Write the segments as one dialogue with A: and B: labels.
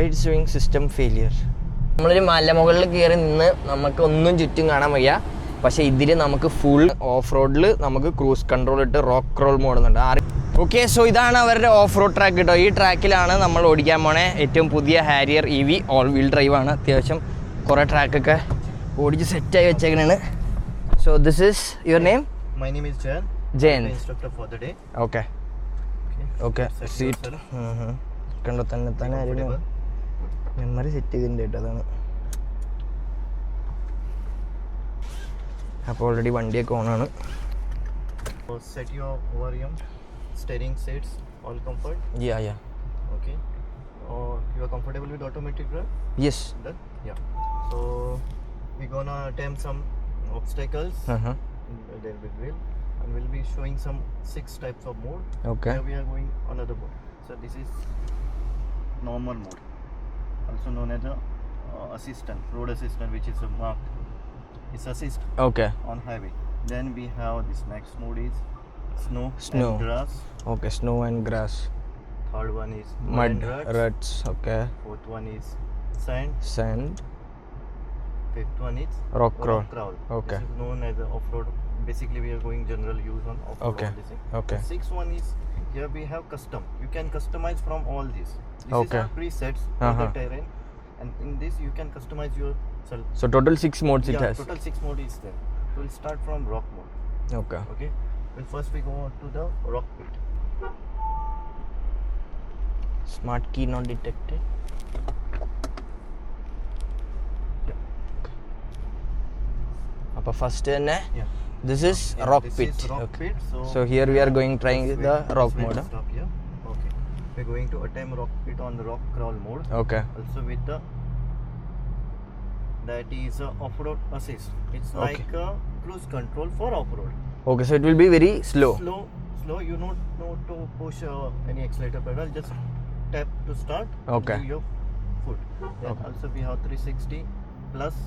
A: Side swing system failure നമ്മളൊരു മലമുകളിൽ കയറി നിന്ന് നമുക്ക് ഒന്നും ചുറ്റും കാണാൻ വയ്യ. പക്ഷേ ഇതിൽ നമുക്ക് ഫുൾ ഓഫ് റോഡിൽ നമുക്ക് ക്രൂസ് കൺട്രോൾ ഇട്ട് റോക്ക് റോൾ മോടുന്നുണ്ട് ആറ് ഓക്കെ സോ ഇതാണ് അവരുടെ ഓഫ് റോഡ് ട്രാക്ക് കേട്ടോ ഈ ട്രാക്കിലാണ് നമ്മൾ ഓടിക്കാൻ പോണേ. ഏറ്റവും പുതിയ Harrier E V all wheel drive ആണ്. അത്യാവശ്യം കുറേ ട്രാക്കൊക്കെ ഓടിച്ച് സെറ്റായി വെച്ചേക്കണാണ്. So this is your name
B: My name is Jayan Jayan for the day. Okay.
A: Okay
B: seat
A: കണ്ടോ? തന്നെ തന്നെ. മെമ്മറി സെറ്റ് ചെയ്തിട്ടുണ്ട് കേട്ടോ അതാണ് അപ്പോൾ ഓൾറെഡി വണ്ടിയൊക്കെ ഓണാണ്
B: So set your volume, steering seats, all comfort.
A: Yeah yeah
B: Okay. Or you are comfortable with automatic drive?
A: Yes
B: Done. Yeah. So we're gonna attempt some obstacles.
A: Uh-huh.
B: There we will, and we'll be showing some six types of mode.
A: Okay
B: Here we are going another mode. So this is normal mode, also known as a uh, assistant, road assistant, which is a mark. It's assist.
A: Okay.
B: On highway. Then we have this next mode is snow,
A: snow.
B: and grass.
A: Okay, snow and grass.
B: Third one is mud, ruts.
A: ruts. Okay.
B: Fourth one is sand.
A: Sand.
B: Fifth one is
A: rock crawl.
B: Rock crawl.
A: Okay.
B: This is known as off-road. Basically, we are going general use on off-road.
A: Okay. Okay.
B: The sixth one is here we have custom. You can customize from all these. This
A: okay.
B: is our presets for
A: uh -huh.
B: the terrain. And in this you can customize
A: your so total six modes
B: yeah,
A: it has?
B: total six modes is there. We'll start from rock mode.
A: Okay.
B: Okay? Well first we go on to the rock pit.
A: Smart key not detected. അപ്പോൾ first തന്നെ
B: Yeah.
A: This is
B: Yeah,
A: rock
B: this
A: pit
B: is rock
A: okay
B: pit. So,
A: so here we are going trying
B: let's
A: the
B: wait-
A: rock
B: let's wait
A: mode
B: and Stop here. Okay. We're going to attempt rock pit on the rock crawl mode.
A: Okay
B: also with the that is a off-road assist it's
A: Okay.
B: like a cruise control for off-road
A: okay so it will be very slow
B: slow slow you don't know to push uh, any accelerator pedal just tap to start
A: Okay.
B: do your foot then
A: Okay.
B: also we have 360 plus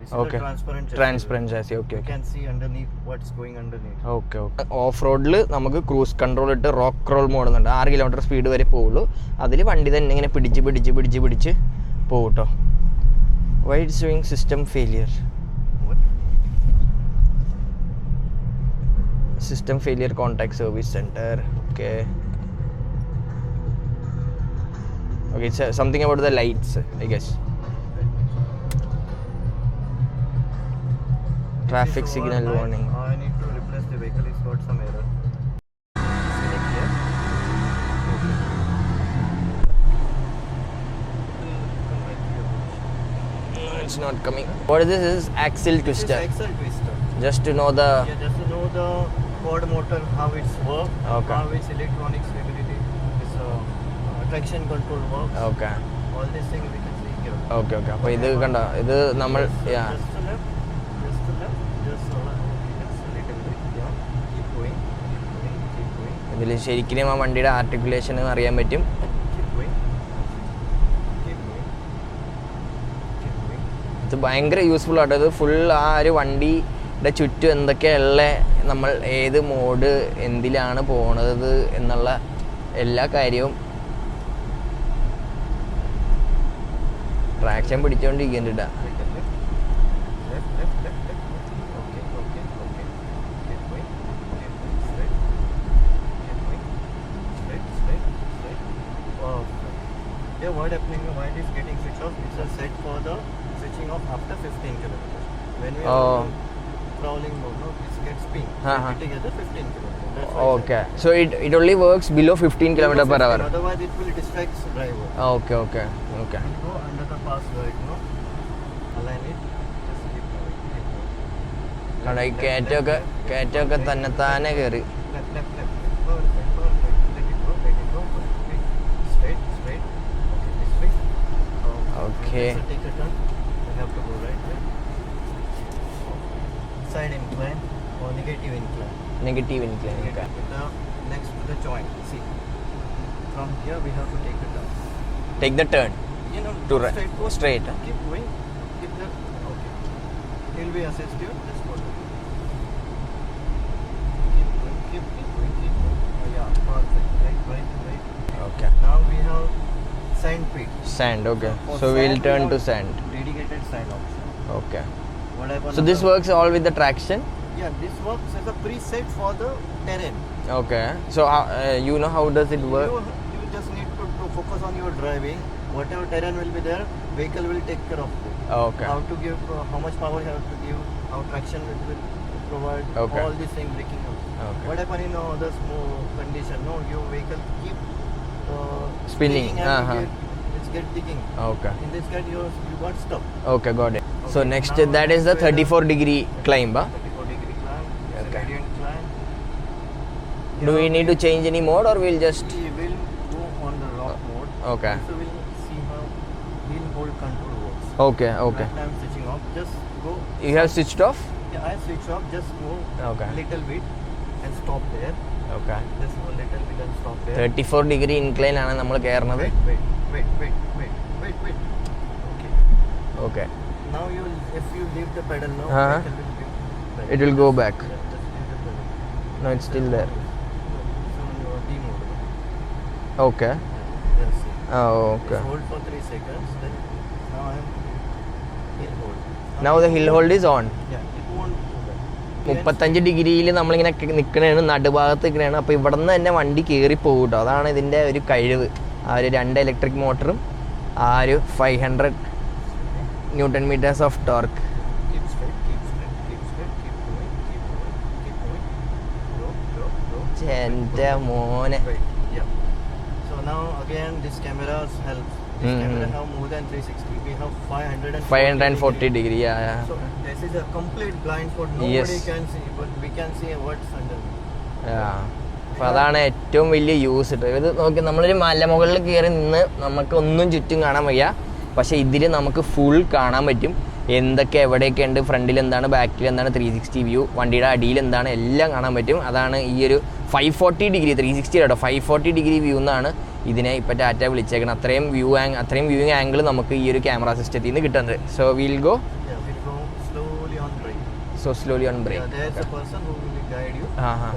B: this
A: Okay.
B: is a transparent chassis.
A: Okay
B: you
A: okay
B: can see underneath what's going underneath.
A: Okay okay off റോഡിൽ നമുക്ക് cruise control ഇട്ട് rock roll മോടുന്നുണ്ട് ആറ് kilometre speed വരെ പോവുള്ളൂ. അതിൽ വണ്ടി തന്നെ ഇങ്ങനെ പിടിച്ച് പിടിച്ച് പിടിച്ച് പിടിച്ച് പോകും കേട്ടോ wide swing
B: system
A: failure system failure contact service centre okay okay something about the lights I guess traffic
B: This is
A: signal
B: overnight.
A: Warning
B: I need to replace the vehicle. It's got some error. Select here. Okay. Come back to your position.
A: It's not coming what is this is axle
B: This is
A: twister
B: axle twister.
A: Just to know the
B: Yeah, just to know the quad motor, how it's work,
A: Okay.
B: how its electronic stability, this uh, uh, traction control works.
A: Okay
B: All these things we can see here.
A: Okay okay അപ്പോൾ ഇത് കണ്ടോ ഇത് നമ്മൾ ഇതിൽ ശരിക്കും ആ വണ്ടിയുടെ articulation അറിയാൻ പറ്റും. ഇത് ഭയങ്കര യൂസ്ഫുൾ ആട്ടോ ഇത് ഫുൾ ആ ഒരു വണ്ടിയുടെ ചുറ്റും എന്തൊക്കെയുള്ള നമ്മൾ ഏത് മോഡ് എന്തിലാണ് പോണത് എന്നുള്ള എല്ലാ കാര്യവും ട്രാക്ഷൻ പിടിച്ചോണ്ടിരിക്കുന്നുണ്ട്
B: Take a left. Left, left, left, left. Okay, okay, okay. Keep going. Keep going. Straight. Keep going. Straight, straight, straight. Perfect. What happening? Why it is getting switched off? It's a set for the switching off after 15 kilometers. When we are
A: Oh.
B: crawling mode, no, this gets pinged.
A: Uh-huh.
B: It together 15 kilometers. That's why it's
A: okay so it it only works below fifteen kilometer per hour
B: Otherwise, it will distract the driver.
A: Okay, okay, okay.
B: We'll go under the pass right now. Align it. Just keep moving. Keep moving.
A: കണ്ടോ ഈ
B: Left,
A: കയറ്റമൊക്കെ
B: left, left,
A: കയറ്റമൊക്കെ
B: left,
A: തന്നെത്താനെ കയറി
B: Left, left, left. Perfect, Okay. So take a turn. We have to go right, right? Side incline or negative incline.
A: Negative incline.
B: Negative incline. Now next to the joint. See, from here we have to take a turn.
A: Take the turn.
B: You know,
A: to right.
B: Straight. Go
A: straight. Huh?
B: Keep going. Keep the. Okay. He'll be assist you. Just go. Keep going. Keep, keep going. Keep going. Oh yeah, perfect. Right, right, right.
A: Okay.
B: Now we have sand pit.
A: Sand. Okay.
B: For
A: So we'll turn to sand.
B: Dedicated sand option.
A: Okay.
B: What?
A: So this works all with the traction.
B: Yeah, this works as a preset for the terrain.
A: Okay. So uh, you know how does it work?
B: You, you just need to, to focus on your driving. Whatever terrain will be there, vehicle will take care of it.
A: Okay.
B: How to give, uh, how much power you have to give, how traction it will provide,
A: Okay.
B: all these things breaking up.
A: Okay.
B: What happen in other small condition? No, your vehicle keep
A: Spinning,
B: and
A: uh-huh.
B: it's get digging.
A: Okay.
B: In this case, you you got stuck.
A: Okay, got it. So next
B: now
A: that is the 34 degree climb. Huh?
B: 34 degree climb.
A: Okay.
B: climb.
A: Do we need to change any mode or we'll just
B: We will go on the rock mode.
A: okay.
B: So we'll see how wheel hold control works.
A: Okay, okay.
B: Right I'm switching off. Just go.
A: You have switched off?
B: Yeah, I switched off. Just go
A: Okay.
B: little bit and stop there.
A: Okay.
B: Just go little bit and stop there.
A: 34 degree incline ആണ് നമ്മൾ കയറുന്നത്
B: Wait, wait, wait, wait, wait, wait, wait. Okay.
A: Okay
B: Now you, if you leave the pedal now,
A: Uh-huh.
B: vehicle will be back.
A: It will go back.
B: Yeah, just leave the pedal.
A: No, it's still there.
B: So your D mode.
A: Okay
B: Yeah, just see.
A: ആ okay
B: Just hold for three seconds. Then now I'm hill hold.
A: Now the hill hold is on
B: Yeah,
A: മുപ്പത്തഞ്ച് ഡിഗ്രിയിൽ നമ്മളിങ്ങനെ നിൽക്കണേണ് നടുഭാഗത്ത് നിൽക്കണേണ് അപ്പോൾ ഇവിടെ നിന്ന് തന്നെ വണ്ടി കയറി പോകട്ടോ അതാണ് ഇതിന്റെ ഒരു കഴിവ്. ആ ഒരു രണ്ട് ഇലക്ട്രിക് മോട്ടറും ആ ഒരു
B: five hundred newton meters of torque
A: എന്റെ മോനെ.
B: So now again this camera help this camera have more than 360 We have 540.
A: Five degree yeah, yeah.
B: degree.
A: Degree
B: So this is a complete blindfold. Nobody
A: Yes.
B: can see, but we can see what's under. Yeah.
A: അപ്പോൾ അതാണ് ഏറ്റവും വലിയ use കേട്ടോ ഇത് നോക്കി നമ്മളൊരു മലമുകളിൽ കയറി നിന്ന് നമുക്ക് ഒന്നും ചുറ്റും കാണാൻ വയ്യ പക്ഷേ ഇതിൽ നമുക്ക് ഫുൾ കാണാൻ പറ്റും എന്തൊക്കെ എവിടെയൊക്കെ ഉണ്ട് ഫ്രണ്ടിൽ എന്താണ് ബാക്കിൽ എന്താണ് ത്രീ സിക്സ്റ്റി വ്യൂ വണ്ടിയുടെ അടിയിൽ എന്താണ് എല്ലാം കാണാൻ പറ്റും അതാണ് ഈ ഒരു five forty degree three sixty കേട്ടോ ഫൈവ് ഫോർട്ടി ഡിഗ്രി വ്യൂ എന്നാണ് ഇതിനെ ഇപ്പോൾ ഡാറ്റ വിളിച്ചേക്കണം. അത്രയും വ്യൂ ആങ് അത്രയും വ്യൂയിങ് ആംഗിൾ നമുക്ക് ഈ ഒരു ക്യാമറ സിസ്റ്റത്തിൽ നിന്ന് കിട്ടുന്നത്.
B: So will go so slowly on brake ആ ഹാ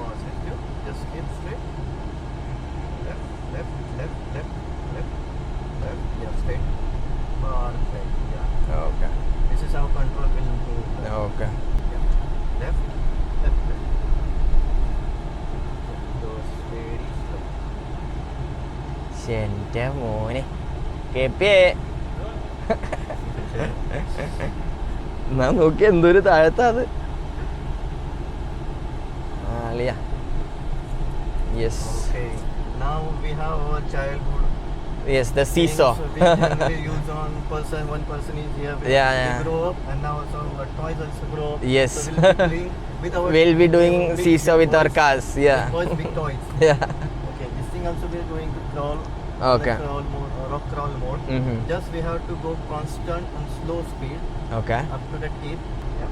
B: Okay.
A: എന്റെ മോനെ കേപ്പിയേ എന്നാ നോക്കി എന്തൊരു താഴത്താ അത് ആളിയ yes
B: Okay. Now we have our childhood.
A: Yes, the
B: seesaw. We use on person. One person is here.
A: Yeah, yeah.
B: grow up, and now also our toys also grow up.
A: Yes.
B: So we'll be playing with our.
A: We'll be doing seesaw with our cars, yeah.
B: Toys, big toys.
A: Yeah.
B: thing also we are going to crawl.
A: Okay.
B: Crawl mode uh, rock crawl mode.
A: Mm-hmm.
B: Just we have to go constant and slow speed.
A: Okay.
B: Up to the tip. Yeah.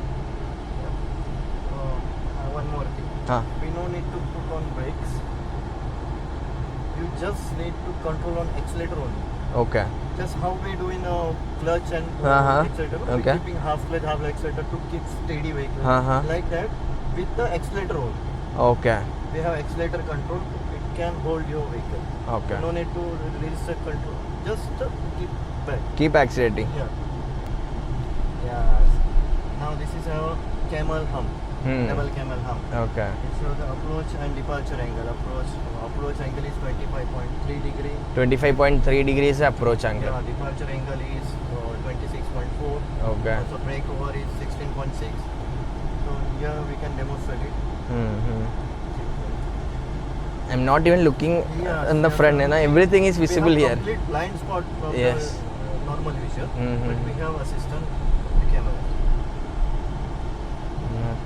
B: yeah. Oh, uh, one more thing.
A: Huh.
B: We no need to put on brakes. You just need to control on accelerator only.
A: Okay.
B: Just how we do in a clutch and uh,
A: uh-huh.
B: accelerator.
A: Okay.
B: Keeping half clutch, half accelerator to keep steady vehicle.
A: Uh-huh.
B: Like that with the accelerator only.
A: Okay.
B: We have accelerator control can hold your vehicle.
A: Okay.
B: No need to release the control. Just keep back.
A: Keep accelerating.
B: Yeah. Yes. Now this is our camel hump.
A: Hmm.
B: Double camel hump. Okay. So the approach and departure angle. Approach approach angle is 25.3 degree.
A: 25.3 degrees approach angle.
B: Yeah, departure angle is uh, 26.4.
A: Okay.
B: So breakover is 16.6. So here we can demonstrate it.
A: Mm-hmm. I'm not even looking
B: yeah,
A: in
B: the
A: front, and
B: everything
A: is
B: visible
A: here.
B: Complete blind spot from
A: yes.
B: the normal vision,
A: mm-hmm.
B: but we have assistant camera.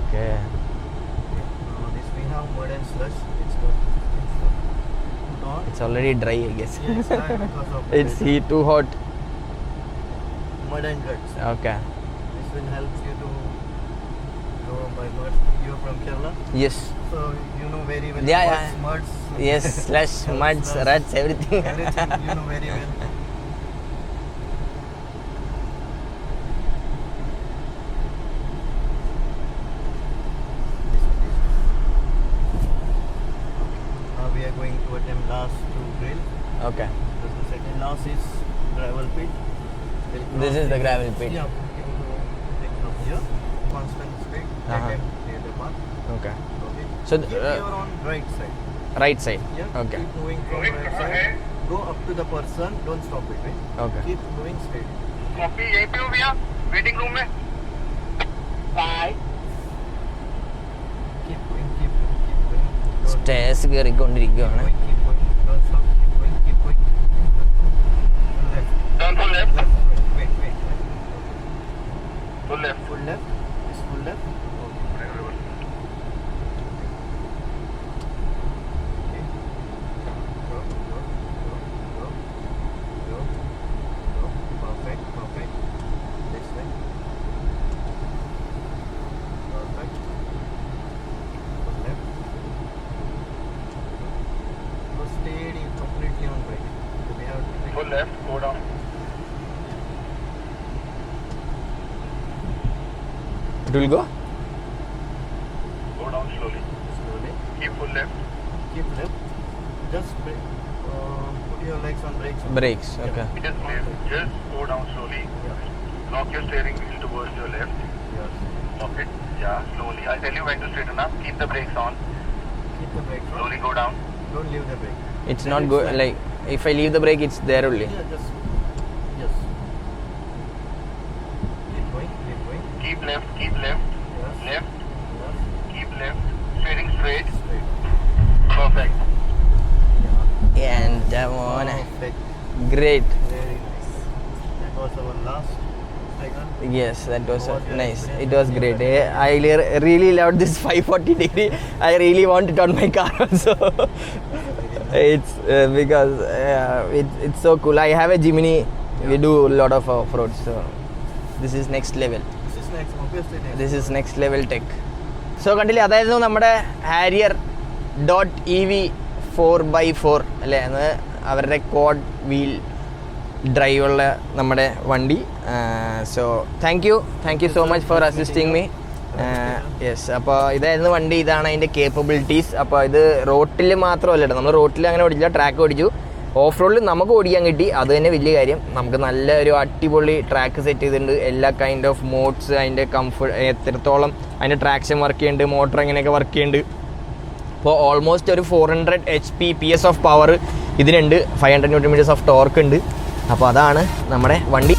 A: Okay.
B: Uh, this we have mud and slush. It's, got it's
A: already dry, I guess.
B: Yeah, it's it's
A: heat too hot.
B: Mud and guts.
A: Okay.
B: This will help you to go by mud. You're from Kerala. Yes. You know very well.
A: Yeah, yeah. Yes,
B: slush,
A: muds, rats,
B: everything. everything you know very well. Now we are going to attempt last two grill.
A: Okay.
B: The second last is gravel pit.
A: This is the gravel pit.
B: Yeah. Take from. Constant speed.
A: Uh-huh.
B: Okay.
A: So
B: Keep
A: the- uh,
B: your on right side.
A: Right side
B: Yeah.
A: Okay
B: Keep moving from right side. Go up to the person. Don't stop it. Right?
A: Okay
B: Keep moving straight.
C: Coffee यहीं पे हो भैया waiting room में
B: Keep going. Keep going. Keep going. Don't-
A: stairs കയറിക്കൊണ്ടിരിക്കുകയാണ്
B: will go? Go down slowly. Slowly. Keep full left. Keep left. Just. Uh, put your legs on brakes.
A: Brakes, okay.
C: Yeah. Just, just go down slowly. Yeah. Lock your steering wheel towards your left.
B: Yes.
C: Lock it. Yeah, slowly. I'll tell you when to straighten up. Keep the brakes on.
B: Keep the brakes on.
C: Slowly go down.
B: Don't leave the brake.
A: It's then not it's good. Like, if I leave the brake, it's
B: there only. Yeah, keep left, keep left,
C: left, keep left, steering
B: straight.
C: Perfect.
B: And
A: that one.
B: Perfect.
A: Great.
B: Very nice. That was our last.
A: Yes, that was nice. It was great. Eh, I really loved this 540 degree. I really want it on my car also. it's uh, because uh, it, it's so cool. I have a Jimny. We do a lot of off road. So. This is next level
B: This is next, obviously next.
A: This is next level tech so കണ്ടില്ലേ അതായിരുന്നു നമ്മുടെ Harrier dot E V four by four അല്ലേ? അത് അവരുടെ quad wheel ഡ്രൈവുള്ള നമ്മുടെ വണ്ടി. So thank you thank you so much for assisting me yes അപ്പോൾ ഇതായിരുന്നു വണ്ടി ഇതാണ് അതിന്റെ കേപ്പബിലിറ്റീസ് അപ്പോൾ ഇത് റോട്ടിൽ മാത്രമല്ല കേട്ടോ നമ്മൾ റോട്ടിൽ അങ്ങനെ ഓടിച്ചില്ല ട്രാക്ക് ഓടിച്ചു. ഓഫ് റോഡിൽ നമുക്ക് ഓടിക്കാൻ കിട്ടി. അത് തന്നെ വലിയ കാര്യം. നമുക്ക് നല്ല ഒരു അടിപൊളി ട്രാക്ക് സെറ്റ് ചെയ്തിട്ടുണ്ട്. എല്ലാ കൈൻഡ് ഓഫ് മോഡ്സ് അതിന്റെ കംഫർട്ട് എത്രത്തോളം അതിന്റെ ട്രാക്ഷൻ വർക്ക് ചെയ്യുന്നുണ്ട് മോട്ടർ എങ്ങനെയൊക്കെ വർക്ക് ചെയ്യുന്നുണ്ട്. അപ്പോൾ ഓൾമോസ്റ്റ് ഒരു four hundred H P P S of power ഇതിനുണ്ട്. Five hundred newton meters of torque ഉണ്ട്. അപ്പോൾ അതാണ് നമ്മുടെ വണ്ടി.